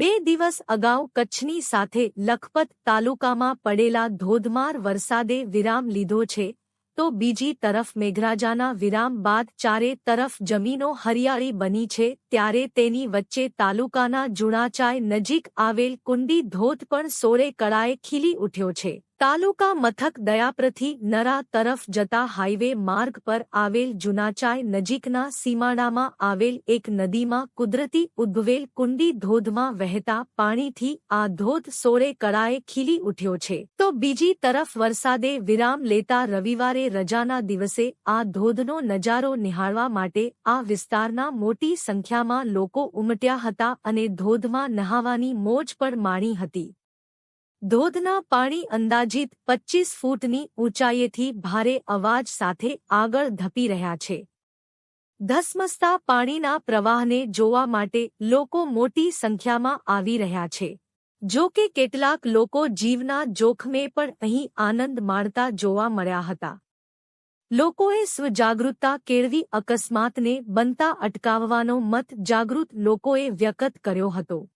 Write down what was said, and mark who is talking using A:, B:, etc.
A: બે દિવસ અગાઉ કચ્છની સાથે લખપત તાલુકામાં પડેલા ધોધમાર વરસાદે વિરામ લીધો છે, તો બીજી તરફ મેઘરાજાના વિરામ બાદ ચારે તરફ જમીનો હરિયાળી બની છે, ત્યારે તેની વચ્ચે તાલુકાના જુણાચાય નજીક આવેલ કુંડી ધોધ પણ સોળે કળાએ ખીલી ઉઠ્યો છે. તાલુકા મથક દયાપ્રથી નરા તરફ જતા હાઇવે માર્ગ પર આવેલ જુનાચાય નજીકના સીમાડામાં આવેલ એક નદીમાં કુદરતી ઉદ્ભવેલ કુંડી ધોધમાં વહેતા પાણીથી આ ધોધ સોળે કળાએ ખીલી ઉઠ્યો છે. તો બીજી તરફ વરસાદે વિરામ લેતા રવિવારે રજાના દિવસે આ ધોધનો નજારો નિહાળવા માટે આ વિસ્તારના મોટી સંખ્યામાં લોકો ઉમટ્યા હતા અને ધોધમાં નહાવાની મોજ પણ માણી હતી. ધોધના પાણી અંદાજિત પચ્ચીસ ફૂટની ઊંચાઈએથી ભારે અવાજ સાથે આગળ ધપી રહ્યા છે. ધસમસતા પાણીના પ્રવાહને જોવા માટે લોકો મોટી સંખ્યામાં આવી રહ્યા છે. જો કે કેટલાક લોકો જીવના જોખમે પણ અહીં આનંદ માણતા જોવા મળ્યા હતા. લોકોએ સ્વજાગૃતતા કેળવી અકસ્માતને બનતા અટકાવવાનો મત જાગૃત લોકોએ વ્યક્ત કર્યો હતો.